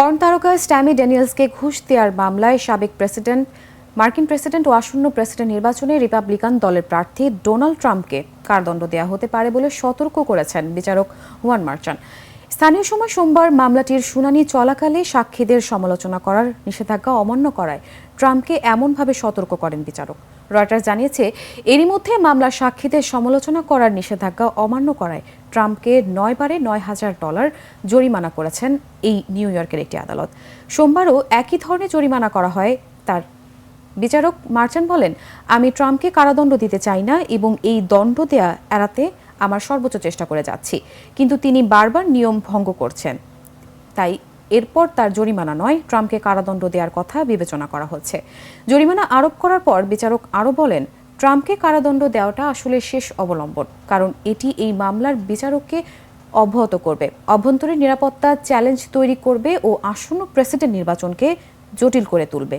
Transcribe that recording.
Porn তারকা স্ট্যামি ড্যানিয়েলসকে ঘুষ দেওয়ার মামলায় সাবেক প্রেসিডেন্ট, মার্কিন প্রেসিডেন্ট ও আসন্ন প্রেসিডেন্ট নির্বাচনে রিপাবলিকান দলের প্রার্থী ডোনাল্ড ট্রাম্পকে কারাদণ্ড দেওয়া হতে পারে বলে সতর্ক করেছেন বিচারক হুয়ান মার্চান। স্থানীয় সময় সোমবার মামলাটির শুনানি চলাকালে সাক্ষীদের সমালোচনা করার নিষেধাজ্ঞা অমান্য করায় ট্রাম্পকে এমনভাবে সতর্ক করেন বিচারক। রয়টার্স জানিয়েছে, এরই মধ্যে মামলার সাক্ষীদের সমালোচনা করার নিষেধাজ্ঞা অমান্য করায় ট্রাম্পকে নয় বারে নয় হাজার ডলার জরিমানা করেছেন এই নিউ ইয়র্কের একটি আদালত। সোমবারও একই ধরনের জরিমানা করা হয় তার। বিচারক মার্চান বলেন, আমি ট্রাম্পকে কারাদণ্ড দিতে চাই না এবং এই দণ্ড দেয়া এড়াতে আমার সর্বোচ্চ চেষ্টা করে যাচ্ছি। কিন্তু তিনি বারবার নিয়ম ভঙ্গ করছেন। তাই এরপর তার জরিমানা নয়। ট্রাম্পকে কারাদণ্ড দেওয়ার কথা বিবেচনা করা হচ্ছে। জরিমানা আরোপ করার পর বিচারক আরও বলেন, ট্রাম্পকে কারাদণ্ড দেওয়াটা আসলে শেষ অবলম্বন, কারণ এটি এই মামলার বিচারককে অব্যাহত করবে। অভ্যন্তরীণ নিরাপত্তা চ্যালেঞ্জ তৈরি করবে ও আসন্ন প্রেসিডেন্ট নির্বাচনকে জটিল করে তুলবে।